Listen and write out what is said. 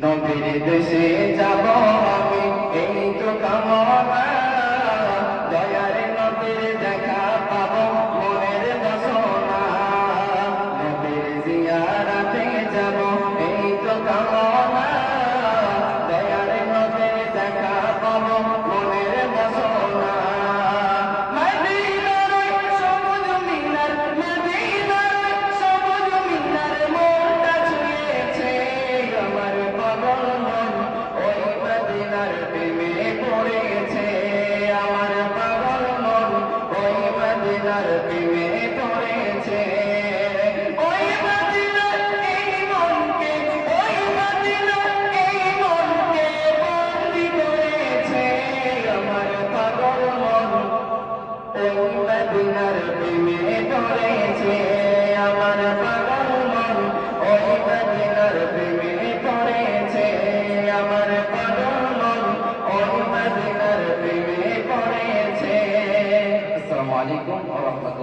নবীর দেশে যাব মদিনার প্রেমে ধরেছে আমার পাগল মন। ওই মদিনার প্রেমে ধরেছে আমার পাগল মন। আসসালামু আলাইকুম ওয়া রাহমাতুল্লাহ।